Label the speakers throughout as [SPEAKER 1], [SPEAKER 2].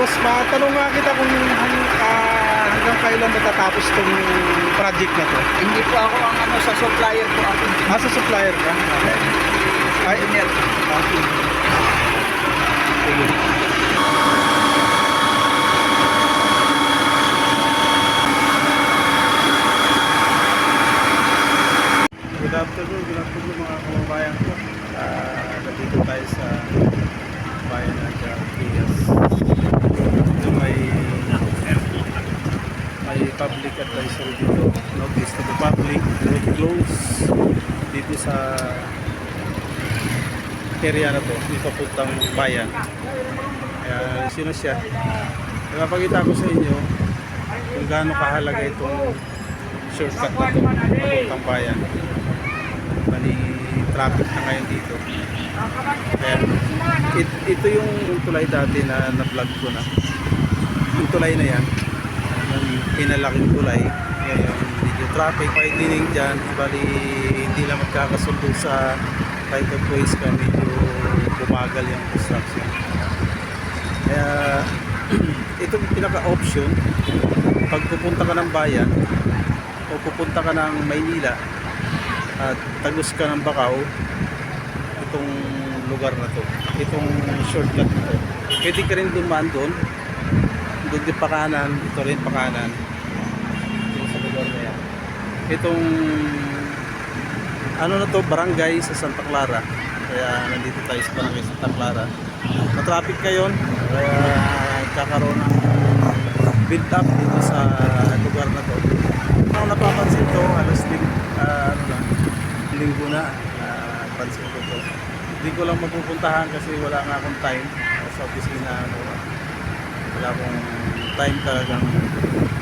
[SPEAKER 1] boss, matanong nga kita kung ah, hanggang kailan matatapos tong project na to.
[SPEAKER 2] Hindi po ako ang ano sa supplier po ako.
[SPEAKER 1] Asa supplier ka? Ay,
[SPEAKER 2] Engineer.
[SPEAKER 1] Okay. Sige. Good afternoon, good afternoon mga kababayan ko. Ah, nandito tayo sa bayan ng Pias. Ito may may public advisory dito. Notice to the public, road close dito sa area na to, may papuntang bayan. Kaya sino siya? Napakita ko sa inyo kung gaano kahalaga itong shortcut na to, papuntang bayan. Bali, traffic na ngayon dito. Kaya, it, ito yung tulay dati na na-vlog ko na. Yung tulay na yan, yung pinalaking tulay, ngayon medyo traffic, widening dyan, bali hindi lang magkakasundo sa right of ways ka, medyo bumagal yung construction. Kaya, ito yung pinaka-option, pag pupunta ka ng bayan, o pupunta ka ng Maynila, at tagos ka ng Bacau, itong lugar na to, itong shortcut na to. Pwede ka rin dumaan doon, doon din pakanan, ito rin pakanan, yung sa lugar na yan. Itong, ano na to, barangay sa Santa Clara. Kaya nandito tayo sa barangay Santa Clara. Matraffic ngayon, kaya kakaroon ng build up dito sa lugar na to. Ang napapansin to, alas din, ah, ano lang, linggo na, ah, pansin ko to. Hindi ko lang mapupuntahan kasi wala nga akong time sa opisina. Ano, wala akong time talagang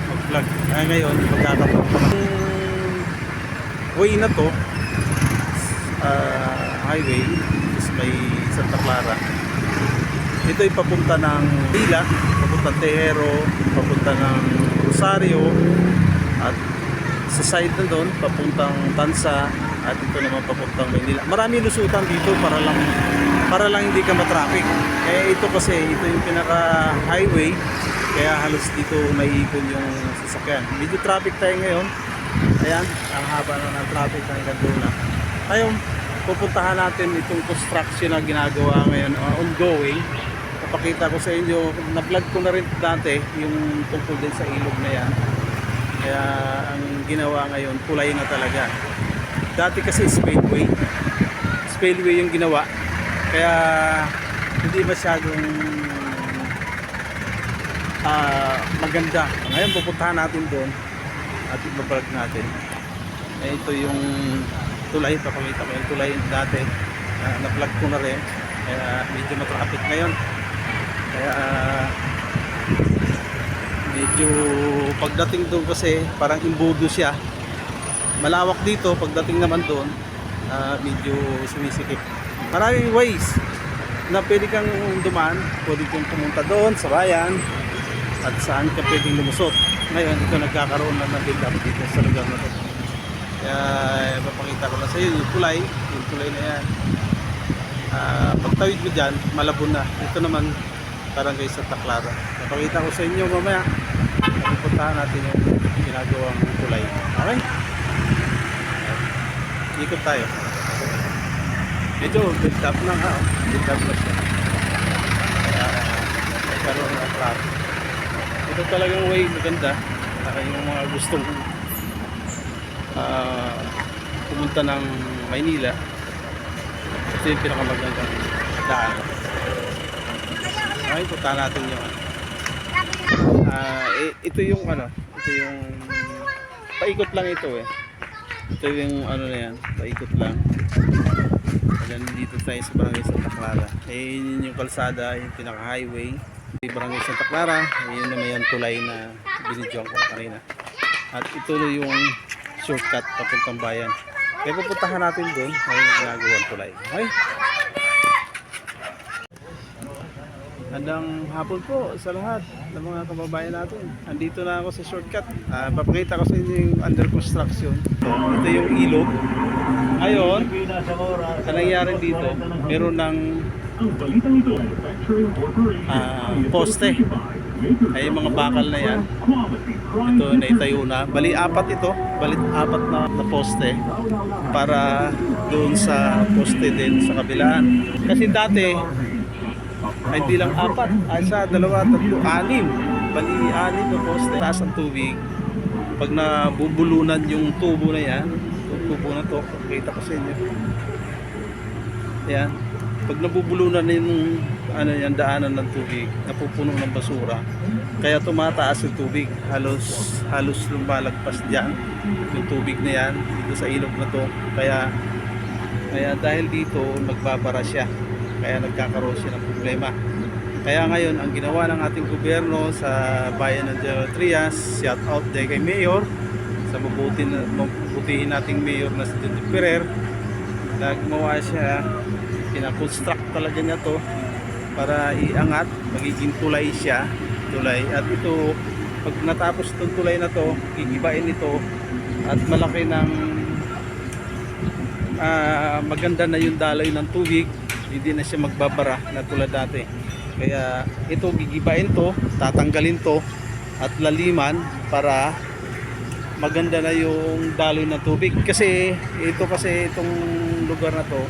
[SPEAKER 1] mag-vlog. Kaya ngayon, magkakataon ko ng way na to, ah, highway, is may Santa Clara. Ito ay papunta ng Dila, papunta Tejero, papunta ng Rosario, at sa side na doon, papuntang Tansa, at ito naman papuntang Maynila. Marami lusutan dito para lang para lang hindi ka matraffic. Kaya ito kasi, ito yung pinaka highway, kaya halos dito naiipon yung sasakyan. Medyo traffic tayo ngayon. Ayan, ang haba na ng traffic hanggang doon na. Ngayon, pupuntahan natin itong construction na ginagawa ngayon, uh, ongoing. Napakita ko sa inyo, na-vlog ko na rin dati yung tungkol din sa ilog na yan. Kaya ang ginawa ngayon, kulay na talaga. Dati kasi spillway. Spillway yung ginawa. Kaya hindi masyadong ah, maganda. Ngayon pupuntahan natin doon at ibabalak natin. Eh, ito yung tulay, papakita ko yung tulay dati. na na-vlog ko na rin. Kaya medyo matraffic ngayon. Kaya ah, medyo pagdating doon kasi parang imbudo siya malawak dito pagdating naman doon ah, medyo sumisikip. Maraming ways na pwede kang dumaan. Pwede kang pumunta doon sa bayan at saan ka pwedeng lumusot. Ngayon ito nagkakaroon na ng build up dito sa lugar na to. Kaya papakita ko na sa iyo yung tulay. Yung tulay na yan Ah, pagtawid mo dyan malabon na. Ito naman barangay Santa Clara. Napakita ko sa inyo mamaya pupuntahan natin yung ginagawang tulay. Okay ikot tayo. Medyo build up na oh. build up na siya. Kaya nagkaroon ng traffic. Ito talagang way maganda. Para yung mga gustong ah, pumunta ng Maynila. Ito yung pinakamagandang daan. Okay punta natin yung i- ito yung ano, ito yung paikot lang ito eh. Ito yung ano na yan, paikot lang. Ayan dito tayo sa Barangay Santa Clara. Yun yung kalsada, yung pinaka-highway. Yung Barangay Santa Clara, yun naman yung tulay na binidyoan ko kanina. At ito yung shortcut papuntang bayan. Kaya pupuntahan natin doon, ay ginagawang tulay. Okay? Handang hapon po sa lahat ng mga kababayan natin. Andito na ako sa shortcut. Ah, papakita ko sa inyo yung under construction. Ito yung ilog. Ngayon, ang nangyari dito, meron ng ah, poste. Ay yung mga bakal na yan. Ito naitayo na. Bali apat ito. Bali apat na, na poste. Para doon sa poste din sa kabilaan. Kasi dati ay di lang apat. Ay sa dalawa, tatlo, anim. Bali anim na poste. Taas ang tubig. Pag nabubulunan yung tubo na yan, yung tubo na to, kita ko sa inyo. Yan. Pag nabubulunan na yung ano yan, daanan ng tubig, napupuno ng basura, kaya tumataas yung tubig. Halos, halos lumalagpas dyan yung tubig na yan dito sa ilog na to. Kaya, kaya dahil dito, nagbabara siya. Kaya nagkakaroon siya ng problema. Kaya ngayon, ang ginawa ng ating gobyerno sa bayan ng General Trias, shout out day kay Mayor, sa mabuti na, mabutihin nating Mayor na si Dito Ferrer, na gumawa siya, kinakonstruct talaga niya to para iangat, magiging tulay siya, tulay. At ito, pag natapos itong tulay na to, gigibain ito at malaki ng ah, maganda na yung daloy ng tubig, hindi na siya magbabara na tulad dati. Kaya ito gigibain to, tatanggalin to at laliman para maganda na yung daloy ng tubig. Kasi ito kasi itong lugar na to,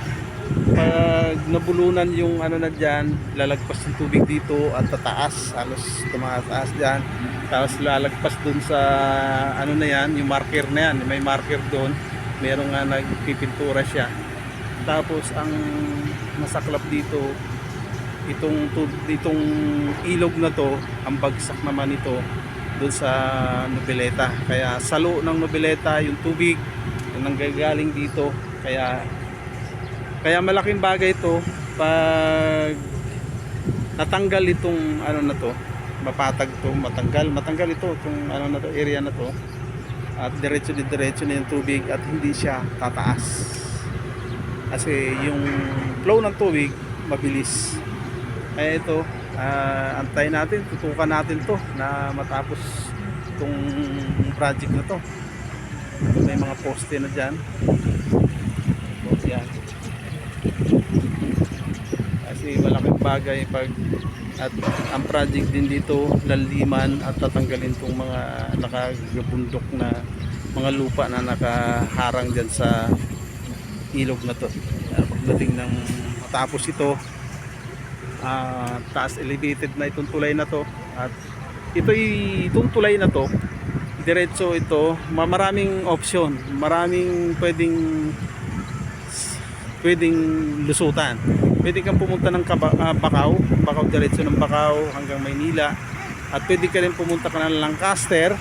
[SPEAKER 1] pag nabulunan yung ano na dyan, lalagpas yung tubig dito at tataas, halos tumataas dyan. Tapos lalagpas dun sa ano na yan, yung marker na yan, may marker doon, meron nga nagpipintura siya. Tapos ang masaklap dito, itong itong ilog na to, ang bagsak naman ito doon sa Noveleta. Kaya salo ng Noveleta yung tubig yung nanggagaling dito. Kaya kaya malaking bagay ito pag natanggal itong ano na to, mapatag to, matanggal, matanggal ito itong ano na to, area na to. At diretso di diretso na yung tubig at hindi siya tataas. Kasi yung flow ng tubig mabilis. Kaya ito, ah, antayin natin, tutukan natin to na matapos itong project na to. Ito may mga poste na dyan. So, yan. Kasi malaking bagay pag at ang project din dito laliman at tatanggalin tong mga nakagabundok na mga lupa na nakaharang dyan sa ilog na to. Kaya Pagdating ng matapos ito, ah, taas elevated na itong tulay na to. At ito itong tulay na to diretso ito ma- maraming option maraming pwedeng pwedeng lusutan. Pwede kang pumunta ng Kaba, ah, Bacau Bacau diretso ng Bacau hanggang Maynila. At pwede ka rin pumunta ka ng Lancaster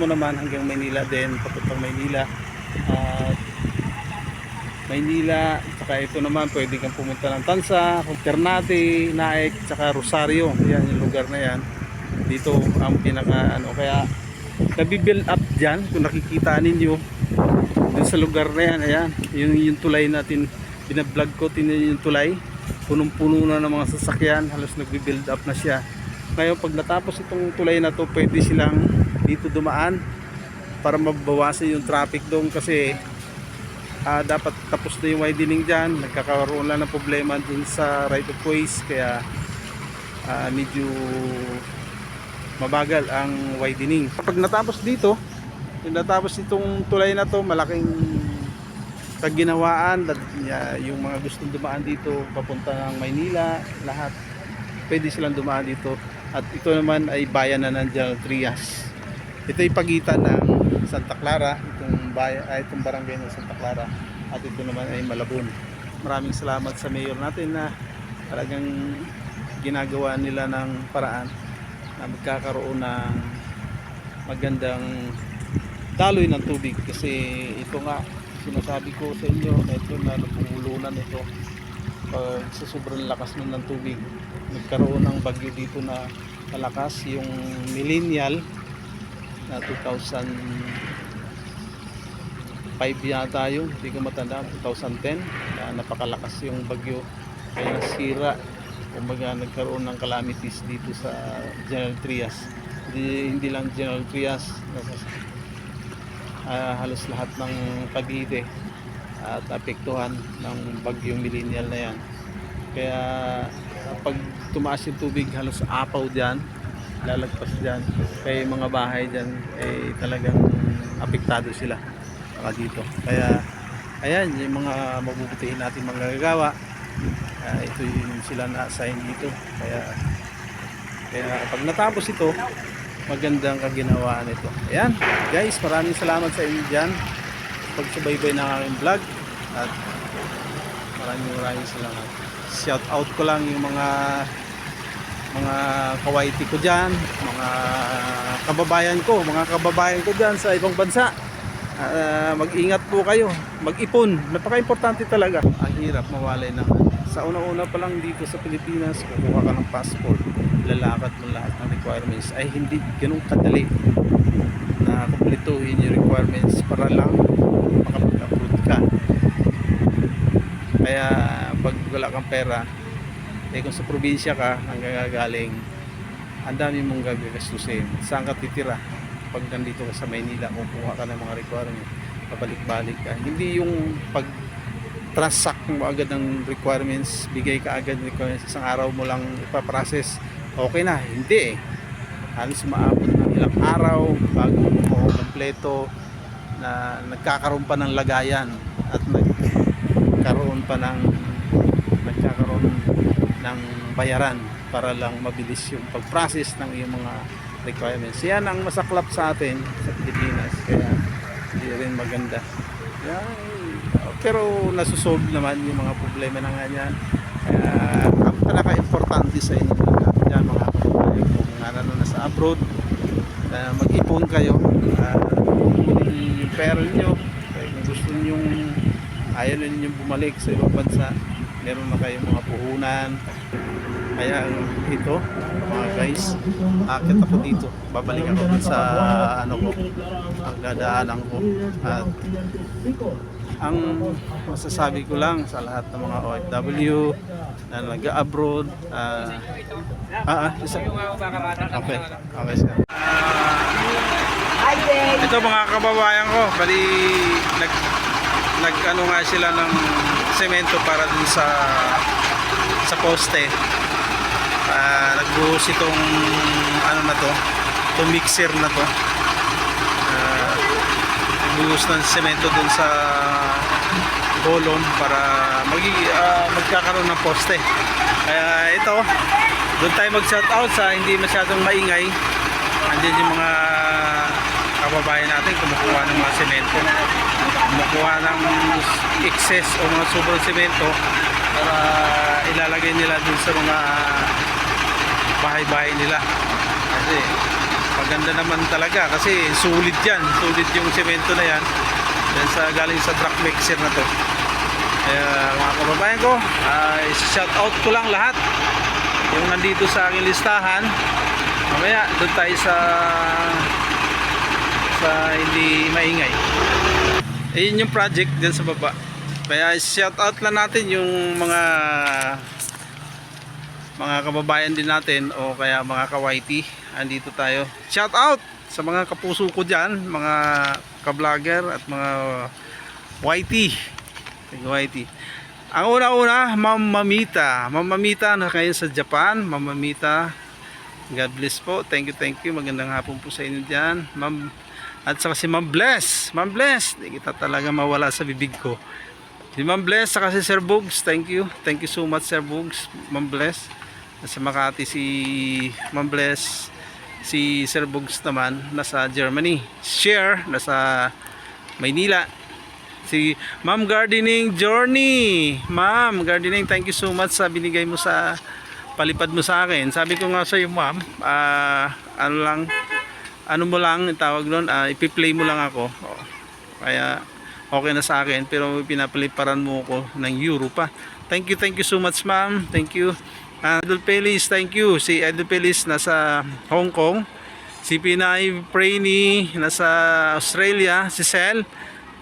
[SPEAKER 1] mo naman hanggang Maynila din papuntang Maynila. At Maynila, saka ito naman pwede kang pumunta ng Tansa, Ternate, Naik, saka Rosario. Yan yung lugar na yan. Dito ang pinaka ano kaya nabibuild up diyan kung nakikita ninyo dun sa lugar na yan, ayan, yung, yung tulay natin. Binablog ko, tinan yung tulay. Punong-puno na ng mga sasakyan. Halos nagbi-build up na siya. Ngayon pag natapos itong tulay na to pwede silang dito dumaan para mabawasan yung traffic doon kasi ah, dapat tapos na yung widening dyan. Nagkakaroon lang ng problema dun sa right of ways kaya ah, medyo mabagal ang widening. Kapag natapos dito yung natapos itong tulay na to malaking kaginawaan yung mga gustong dumaan dito papunta ng Maynila lahat pwede silang dumaan dito. At ito naman ay bayan na ng General Trias. Ito ay pagitan ng Santa Clara itong, bayan, ay, itong barangay ng Santa Clara. At ito naman ay Malabon. Maraming salamat sa mayor natin na talagang ginagawa nila ng paraan na magkakaroon ng magandang daloy ng tubig. Kasi ito nga sinasabi ko sa inyo na ito na napumulunan ito. Pag sa sobrang lakas nun ng tubig nagkaroon ng bagyo dito na malakas. Yung millennial na 2005 yata yun. Hindi ko matanda 2010 na napakalakas yung bagyo. Kaya nasira. Kumbaga nagkaroon ng calamities dito sa General Trias. Hindi, hindi lang General Trias. Nasa ah, halos lahat ng Cavite at apektuhan ng bagyong millennial na yan. Kaya pag tumaas yung tubig halos apaw dyan, lalagpas dyan. Kaya mga bahay dyan eh talagang apektado sila saka dito. Kaya ayan yung mga mabubutihin natin mga gagawa. Ah, ito yung sila na-assign dito. Kaya kaya pag natapos ito, magandang kaginawaan ito. Ayan, guys, maraming salamat sa inyo dyan. Pagsubaybay ng aking vlog. At maraming maraming salamat. Shout out ko lang yung mga mga kawaiti ko dyan, mga kababayan ko, mga kababayan ko dyan sa ibang bansa. Ah, mag-ingat po kayo, mag-ipon. Napaka-importante talaga. Ang hirap mawalay ng sa una-una pa lang dito sa Pilipinas, kukuha ka ng passport, lalakad mo lahat ng requirements ay hindi ganun kadali na kumpletuhin yung requirements para lang makapag-upload ka. Kaya pag wala kang pera, eh kung sa probinsya ka, ang gagaling, ang dami mong gagastusin. Saan ka titira? Pag nandito ka sa Maynila, kukuha ka ng mga requirements, pabalik-balik ka. Hindi yung pag transact mo agad ng requirements, bigay ka agad ng requirements, isang araw mo lang ipaprocess, okay na. Hindi eh. Halos maabot ng ilang araw bago mo kompleto na nagkakaroon pa ng lagayan at nagkaroon pa ng nagkakaroon ng bayaran para lang mabilis yung pag-process ng iyong mga requirements. Yan ang masaklap sa atin sa Pilipinas kaya hindi rin maganda. Yan, pero nasusolve naman yung mga problema na nga yan. Kaya ang pinaka-importante sa inyo lahat dyan mga kababayan ko kung ano na nasa abroad na mag-ipon kayo uh, yung pera nyo kung gusto nyo ayaw na ninyo bumalik sa ibang bansa meron na kayong mga puhunan kaya ito mga guys akit ako dito. Babalik ako dun sa ano ko ang dadaanan ko. At ang masasabi ko lang sa lahat ng mga OFW na nag-abroad ah ah, ah isa, okay okay sir. Ito mga kababayan ko bali nag nag ano nga sila ng semento para dun sa sa poste nagbuhos itong ano na to itong mixer na to. Ah, nagbuhos ng semento dun sa bolong para magi, ah, magkakaroon ng poste. Kaya ito doon tayo mag shout out sa hindi masyadong maingay. Andyan yung mga kababayan natin kumukuha ng mga semento. Kumukuha ng excess o mga sobrang semento para ilalagay nila dun sa mga bahay-bahay nila. Kasi maganda naman talaga kasi sulit yan. Sulit yung semento na yan. Yan sa galing sa truck mixer na to. Kaya mga kababayan ko uh, shout out ko lang lahat. Yung nandito sa aking listahan. Mamaya doon tayo sa sa hindi maingay. Ayun yung project dyan sa baba. Kaya shout out lang natin yung mga mga kababayan din natin o kaya mga kawaiti andito tayo. Shout out sa mga kapuso ko dyan mga ka-vlogger at mga YT YT ang una-una Ma'am Mamita. Ma'am Mamita na kayo sa Japan? Ma'am Mamita God bless po. Thank you thank you. Magandang hapon po sa inyo dyan. Ma'am at saka si Ma'am Bless. Ma'am Bless hindi kita talaga mawala sa bibig ko. Si Ma'am Bless saka si Sir Bugs thank you. Thank you so much Sir Bugs. Ma'am Bless sa Makati si Ma'am Bless si Sir Bugs naman nasa Germany. Share nasa Maynila. Si Ma'am Gardening Journey. Ma'am Gardening thank you so much sa binigay mo sa palipad mo sa akin. Sabi ko nga sa iyo Ma'am ah, ano lang ano mo lang tawag doon ah, ipi-play mo lang ako. Oh, kaya okay na sa akin pero pinapaliparan mo ko ng euro pa thank you thank you so much ma'am. Thank you Idol Pelis thank you. Si Idol Pelis nasa Hong Kong. Si Pinay Prainy nasa Australia. Si Sel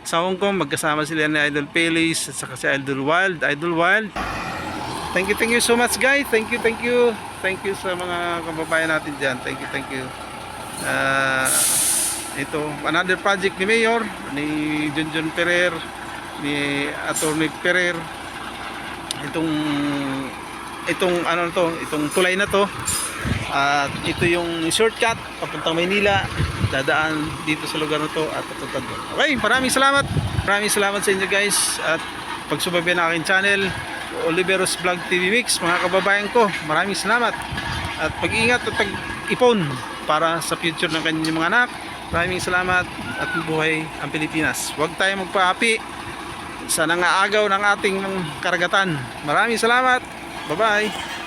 [SPEAKER 1] sa Hong Kong. Magkasama sila ni Idol Pelis at saka si Idol Wild. Idol Wild. Thank you thank you so much guys. Thank you thank you. Thank you sa mga kababayan natin dyan. Thank you thank you. Ah, ito another project ni Mayor ni Junjun Perer ni Attorney Perer itong itong ano to, itong tulay na to. At ito yung shortcut papuntang Maynila. Dadaan dito sa lugar na to at papunta doon. Okay, maraming salamat. Maraming salamat sa inyo guys at pagsubaybay ng aking channel Oliveros Vlog TV Mix mga kababayan ko. Maraming salamat. At pag-ingat at pag-ipon para sa future ng kanyang mga anak. Maraming salamat at buhay ang Pilipinas. Huwag tayo magpaapi sa nangaagaw ng ating karagatan. Maraming salamat. Bye-bye.